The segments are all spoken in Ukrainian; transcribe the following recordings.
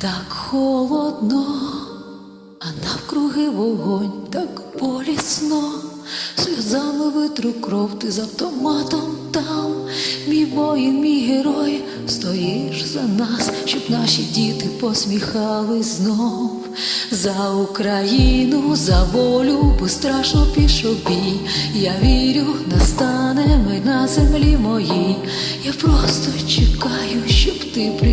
так холодно, а навкруги вогонь так болісно, сльозами витру кров ти з автоматом там, мій воїн, мій герой, стоїш за нас, щоб наші діти посміхались знов. За Україну, за волю, безстрашно пішов бій. Я вірю, настане мир на землі моїй. Я просто чекаю, щоб ти прийшов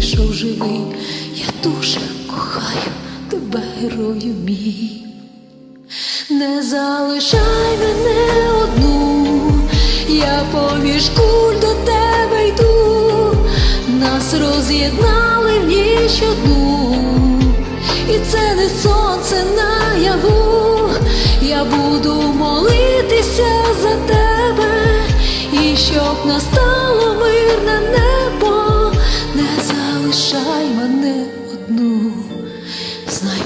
герою мій. Не залишай мене одну, я поміж куль до тебе йду, нас роз'єднали в ніч одну, і це не сонце наяву, я буду молитися за тебе, і щоб настало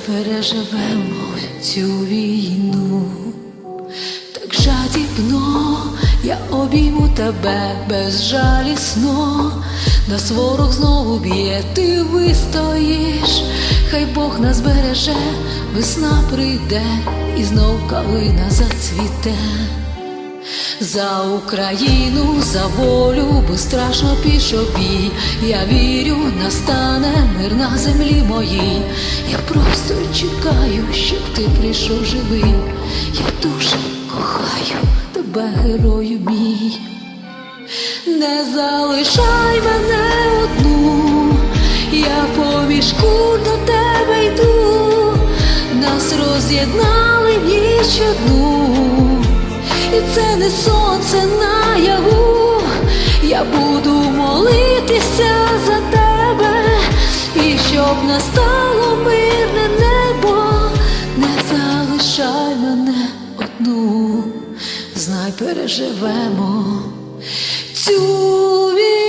переживемо цю війну, так жадібно я обійму тебе безжалісно, нас ворог знову б'є, ти вистоїш, хай Бог нас береже, весна прийде і знов калина зацвіте. За Україну, за волю, безстрашно пішов бій. Я вірю, настане мир на землі моїй. Я просто чекаю, щоб ти прийшов живий. Я дуже кохаю тебе, герою мій. Не залишай мене одну, я поміж куль до тебе йду, нас роз'єднали ніч одну, це не сонце наяву, я буду молитися за тебе, і щоб настало мирне небо, не залишай мене одну, знай, переживемо цю війну.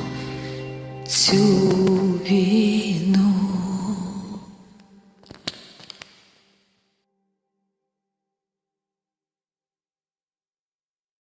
цю війну.